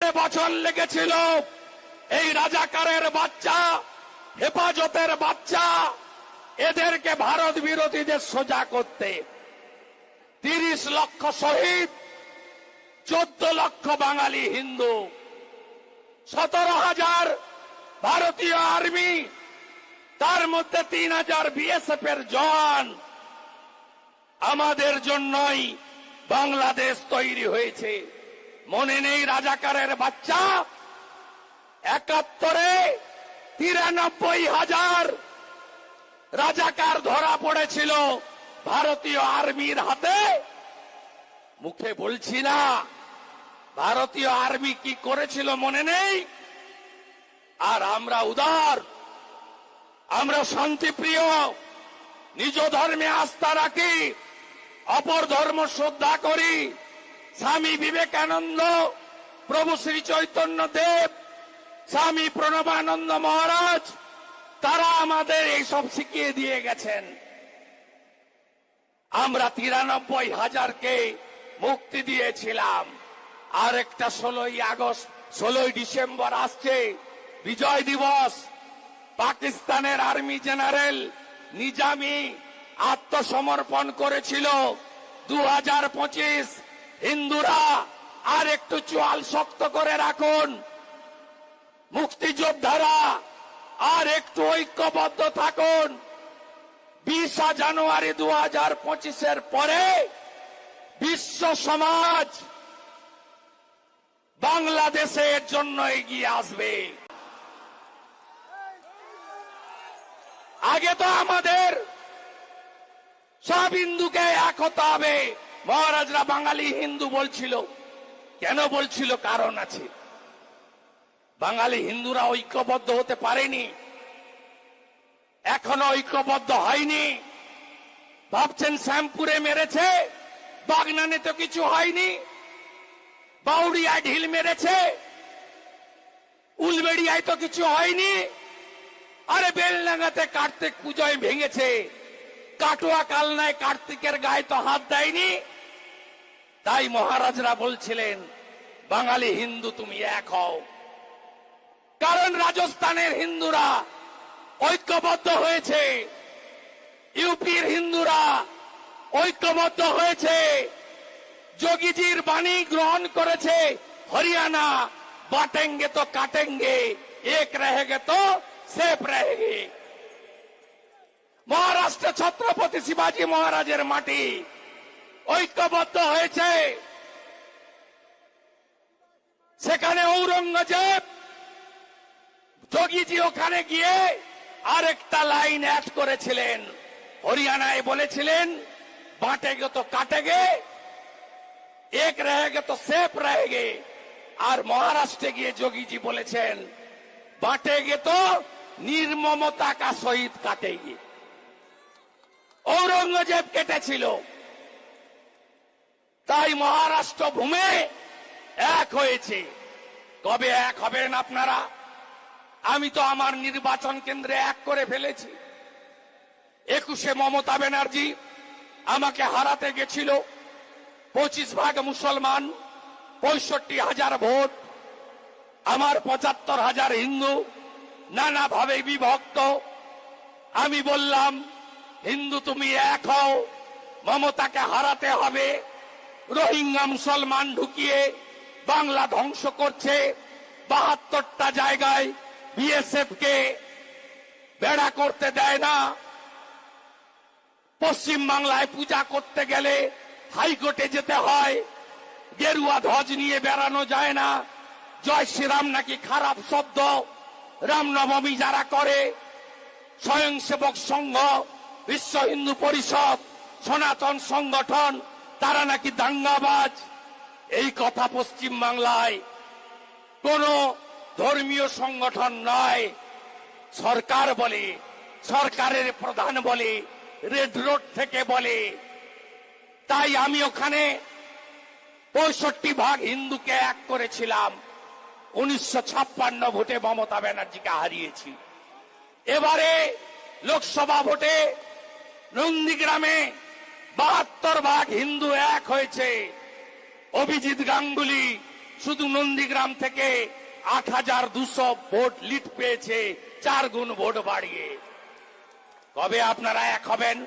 বছর লেগেছিল এই রাজাকারের বাচ্চা, হেফাজতের বাচ্চা, এদেরকে ভারত বিরোধীদের সোজা করতে। তিরিশ লক্ষ শহীদ, চোদ্দ লক্ষ বাঙালি হিন্দু, সতেরো হাজার ভারতীয় আর্মি, তার মধ্যে তিন হাজার বিএসএফ এর জওয়ান। আমাদের জন্যই বাংলাদেশ তৈরি হয়েছে। মনে নেই রাজাকারের বাচ্চা। একাত্তরে তিরানব্বই হাজার রাজাকার ধরা পড়েছিল ভারতীয় আর্মির হাতে। মুখে বলছি না, ভারতীয় আর্মি কি করেছিল মনে নেই? আর আমরা উদার, আমরা শান্তিপ্রিয়, নিজ ধর্মে আস্থা রাখি, অপর ধর্ম শ্রদ্ধা করি। স্বামী বিবেকানন্দ, প্রভু শ্রী চৈতন্য দেব, স্বামী প্রণবানন্দ মহারাজ, তারা আমাদের এই সব শিখিয়ে দিয়ে গেছেন। আমরা তিরানব্বই হাজারকে মুক্তি দিয়েছিলাম। আর একটা ষোলোই আগস্ট, ষোলোই ডিসেম্বর আসছে, বিজয় দিবস। পাকিস্তানের আর্মি জেনারেল নিজামি আত্মসমর্পণ করেছিল। দু হাজার পঁচিশ হিন্দুরা আর একটু চোয়াল শক্ত করে রাখুন। মুক্তিযোদ্ধারা, আর একটু ঐক্যবদ্ধ থাকুন। বিশা জানুয়ারি দু হাজার পঁচিশের পরে বিশ্ব সমাজ বাংলাদেশের জন্য এগিয়ে আসবে। আগে তো আমাদের সব হিন্দুকে এক হতে হবে। মহারাজরা বাঙালি হিন্দু বলছিল। কেন বলছিল? কারণ আছে। বাঙালি হিন্দুরা ঐক্যবদ্ধ হতে পারেনি। এখনও ঐক্যবদ্ধ হয়নি। ভাবছেন শ্যামপুরে মেরেছে, বাগনানে তো কিছু হয়নি। বাউরিয়ায় ঢিল মেরেছে, উলবেড়িয়ায় তো কিছু হয়নি। আরে বেলডাঙ্গাতে কার্তিক পুজোয় ভেঙেছে। কাটুয়া কালনায় কার্তিকের গায়ে তো হাত দেয়নি। তাই মহারাজরা বলছিলেন, বাঙালি হিন্দু তুমি এক হও। কারণ রাজস্থানের হিন্দুরা ঐক্যবদ্ধ হয়েছে, ইউপির হিন্দুরা ঐক্যবদ্ধ হয়েছে, যোগীজির বাণী গ্রহণ করেছে, হরিয়ানা বাটেঙ্গে তো কাটেঙ্গে, এক রেহে গে তো সেফ রহেগে। মহারাষ্ট্র ছত্রপতি শিবাজী মহারাজের মাটি ঐক্যবদ্ধ হয়েছে। সেখানে ঔরঙ্গজেব যোগীজি ওখানে গিয়ে আরেকটা লাইন অ্যাড করেছিলেন। হরিয়ানায় বলেছিলেন, বাটে গে তো কাটে গে, এক রেগে তো সেফ রেগে আর মহারাষ্ট্রে গিয়ে যোগীজি বলেছেন, বাঁটে গে তো নির্মমতা কা সহিত কাটে গে। ঔরঙ্গজেব কেটেছিল। তাই মহারাষ্ট্র ভূমে এক হয়েছে। কবে এক হবেন আপনারা? আমি তো আমার নির্বাচন কেন্দ্রে এক করে ফেলেছি। একুশে মমতা ব্যানার্জি আমাকে হারাতে গেছিল। পঁচিশ ভাগ মুসলমান, পঁয়ষট্টি হাজার ভোট। আমার পঁচাত্তর হাজার হিন্দু নানাভাবে বিভক্ত। আমি বললাম, হিন্দু তুমি এক হও, মমতাকে হারাতে হবে। রোহিঙ্গা মুসলমান ঢুকিয়ে বাংলা ধ্বংস করছে বাহাত্তরটা জায়গায় বিএসএফ কে বেড়া করতে দেয় না। পশ্চিম বাংলায় পূজা করতে গেলে হাইকোর্টে যেতে হয়। গেরুয়া ধ্বজ নিয়ে বেড়ানো যায় না। জয় শ্রীরাম নাকি খারাপ শব্দ? রামনবমী যারা করে, স্বয়ংসেবক সংঘ, বিশ্ব হিন্দু পরিষদ, সনাতন সংগঠন তারা নাকি দাঙ্গাবাজ? এই কথা পশ্চিম বাংলায় কোন ধর্মীয় সংগঠন নয়। সরকার বলে, সরকারের প্রধান বলে, রেড রোড থেকে বলে। তাই আমি ওখানে পঁয়ষট্টি ভাগ হিন্দুকে এক করেছিলাম। উনিশশো ছাপ্পান্ন ভোটে মমতা ব্যানার্জিকে হারিয়েছি। এবারে লোকসভা ভোটে নন্দীগ্রামে বাহাত্তর ভাগ হিন্দু এক হয়েছে। অভিজিৎ গাঙ্গুলি শুধু নন্দীগ্রাম থেকে আট হাজার দুশো ভোট লিড পেয়েছে, চার গুণ ভোট বাড়িয়ে। কবে আপনারা এক হবেন?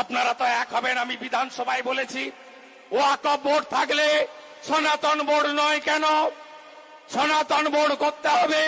আপনারা তো এক হবেন, আমি বিধানসভায় বলেছি। ওয়াকফ বোর্ড থাকলে সনাতন বোর্ড নয় কেন? সনাতন বোর্ড করতে হবে।